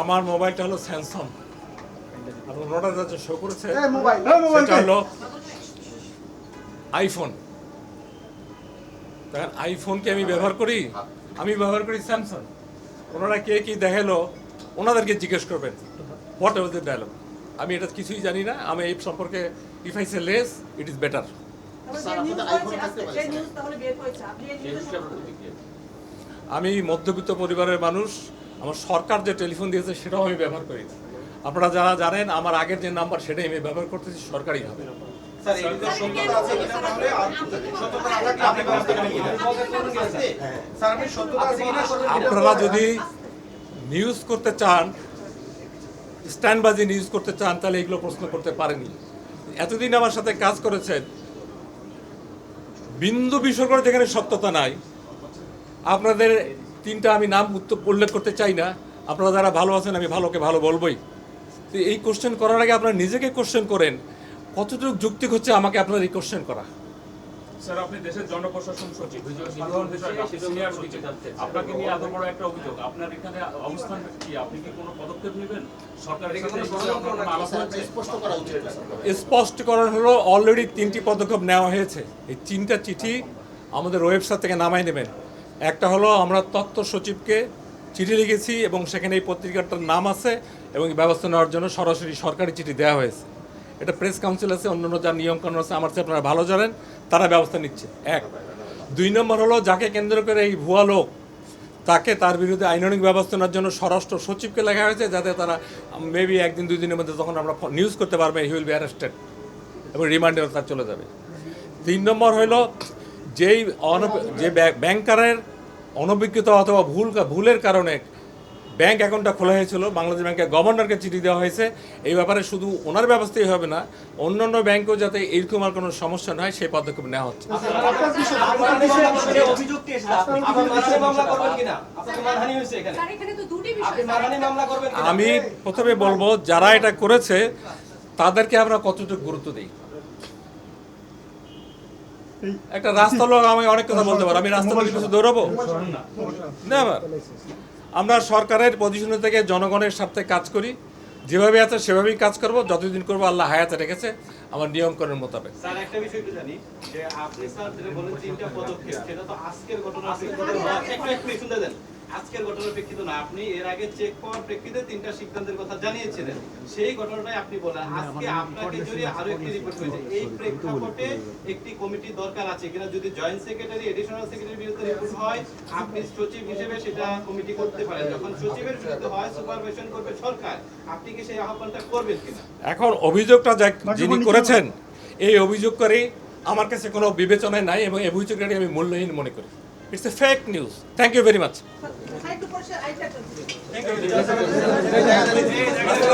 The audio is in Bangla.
আমার মোবাইলটা হলো স্যামসাং আর ওনারা যা শো করেছে সেটা হলো আইফোন দেখেন আইফোনকে আমি ব্যবহার করি? আমি ব্যবহার করি স্যামসাং ওনারা কে কি দেখাল ওনাদেরকে জিজ্ঞেস করবেন। হোয়াট এভার দ্য ডায়লগ আমি এটা কিছুই জানি না। আমি এই সম্পর্কে if I say less it is better. আমি মধ্যবিত্ত পরিবারের মানুষ। আমার সরকার যে টেলিফোন দিয়েছে সেটাও আমি ব্যবহার করি না। আপনারা যারা জানেন আমার আগের যে নাম্বার সেটাই আমি ব্যবহার করতেছি সরকারিভাবে বিষয়ে কিনা আপনারা যদি নিউজ করতে চান স্ট্যান্ডবাজি নিউজ করতে চান তাহলে এগুলো প্রশ্ন করতে পারেনি এতদিন আমার সাথে কাজ করেছেন। বিন্দু বিসর্গ যেখানে সত্যতা নাই আপনাদের তিনটা আমি নাম উত্তর উল্লেখ করতে চাই না। আপনারা যারা ভালো আছেন আমি ভালোকে ভালো বলবোই। তো এই কোশ্চেন করার আগে আপনারা নিজেকে কোশ্চেন করেন। কতটুকু যুক্তি হচ্ছে আমাকে আপনার এই কোশ্চেন করা? স্যার আপনি দেশের জনপ্রশাসন সচিব আপনাকে নিয়ে এত বড় একটা অভিযোগ। আপনার এখানে অবস্থান কি? আপনি কি কোনো পদক্ষেপ নেবেন? সরকারের সাথে এই বিষয়ে আপনার কোনো আলোচনা হচ্ছে? স্পষ্ট করা উচিত স্পষ্টকরণ হলো অলরেডি তিনটি পদক্ষেপ নেওয়া হয়েছে। এই তিনটা চিঠি আমাদের ওয়েবসাইট থেকে নামাই নেবেন। একটা হলো আমরা তত্ত্ব সচিবকে চিঠি লিখেছি এবং সেখানে এই পত্রিকাটার নাম আছে এবং ব্যবস্থা নেওয়ার জন্য সরাসরি সরকারি চিঠি দেওয়া হয়েছে। এটা প্রেস কাউন্সিল আছে, অন্যান্য যার নিয়মকানুন আছে, আমার চেয়ে আপনারা ভালো জানেন, তারা ব্যবস্থা নিচ্ছে। এক। দুই নম্বর হলো যাকে কেন্দ্র করে এই ভুয়া লোক, তাকে তার বিরুদ্ধে আইনানিক ব্যবস্থা নেওয়ার জন্য স্বরাষ্ট্র সচিবকে লেখা হয়েছে যাতে তারা মেবি একদিন, দুই দিনের মধ্যে যখন আমরা নিউজ করতে পারবেন হি উইল বি অ্যারেস্টেড এবং রিমান্ডে তার চলে যাবে। তিন নম্বর হলো যেই অনব- যে ব্যাংক- ব্যাংকারের অনভিজ্ঞতা অথবা ভুল ভুলের কারণে ব্যাংক অ্যাকাউন্টটা খোলা হয়েছিল বাংলাদেশ ব্যাংকের গভর্নরকে চিঠি দেওয়া হয়েছে। এই ব্যাপারে শুধু ওনার ব্যবস্থাই হবে না অন্যান্য ব্যাংকেও যাতে এইরকম আর কোনো সমস্যা না হয় সেই পদক্ষেপ নেওয়া হচ্ছে। কিনা? আমি প্রথমে বলব যারা এটা করেছে তাদেরকে আমরা কতটুকু গুরুত্ব দিই? একটা রাস্তা লোক আমি অনেক কথা বলতে পারো। আমি রাস্তা কিছু দৌড়াবো? না আমরা সরকারের পজিশনে থেকে জনগণের স্বার্থে কাজ করি। যেভাবে আছে সেভাবেই কাজ করব। যতদিন করব আল্লাহ হায়াতে রেখেছে। আমার নিয়মকরণের মোতাবেক। স্যার, একটা বিষয় জানি। যে আপনি স্যার যেটা বলেন তিনটা পদক্ষেপ, সেটা তো আজকের ঘটনা। একটু দেন। আজকের ঘটনার প্রেক্ষিতে না আপনি এর আগে চেক পাওয়ার প্রেক্ষিতে তিনটা সিদ্ধান্তের কথা জানিয়েছিলেন। সেই ঘটনাটাই আপনি বলেন। আজকে আপনাকে যদি আরও একটি রিপোর্ট হয়েছে। এই প্রেক্ষাপটে একটি কমিটি দরকার আছে। কিনা যদি জয়েন্ট সেক্রেটারি এডিশনাল সেক্রেটারির বিরুদ্ধে রিপোর্ট হয় আপনি সচিব হিসেবে সেটা কমিটি করতে পারেন। যখন সচিবের বিরুদ্ধে হয় সুপারভিশন করবে সরকার। আপনি কি সেই আহ্বানটা করবেন কিনা? এখন অভিযোগটা যা যিনি করেছেন এই অভিযোগকারী আমার কাছে কোনো বিবেচনায় নাই এবং এই অভিযোগটাকে আমি মূল্যহীন মনে করি। It's a fake news. Thank you very much. Thank you.